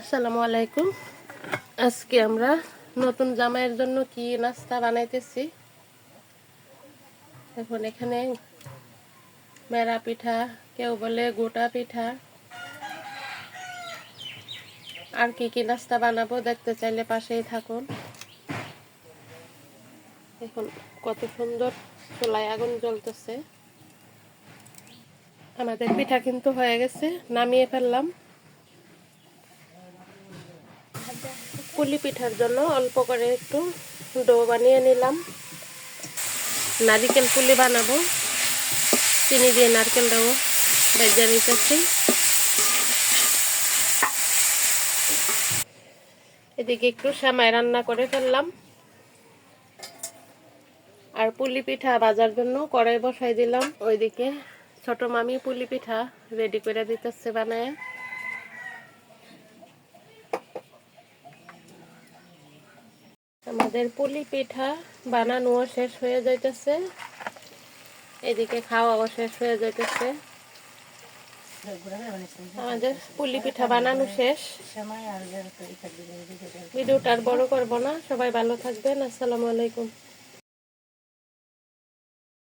আসসালামু আলাইকুম। আজকে আমরা নতুন জামাইয়ের জন্য কি নাস্তা বানাইতেছি। এখন এখানে মেরা পিঠা, কেউ বলে গোটা পিঠা। আর কি কি নাস্তা বানাবো দেখতে চাইলে পাশেই থাকুন। এখন কত সুন্দর চুলায় আগুন জ্বলতেছে। আমাদের পিঠা কিন্তু হয়ে গেছে, নামিয়ে ফেললাম। পুলি পিঠার জন্য অল্প করে একটু ডো বানিয়ে নিলাম। নারিকেল পুলি বানাবো। চিনি দিয়ে নারকেল দেবো। ভেজে নিতেছি। এদিকে একটু সামাই রান্না করে ফেললাম। আর পুলি পিঠা বাজার জন্য কড়াই বসাই দিলাম। ওইদিকে ছোট মামি পুলি পিঠা রেডি করে দিতেছে বানায়। আমাদের পুলি পিঠা বানানো শেষ হয়ে যাইতেছে। এদিকে খাওয়াও শেষ হয়ে যাইতেছে। আমাদের পুলি পিঠা বানানো শেষ। ভিডিওটা আর বড় করব না। সবাই ভালো থাকবেন। আসসালামু আলাইকুম।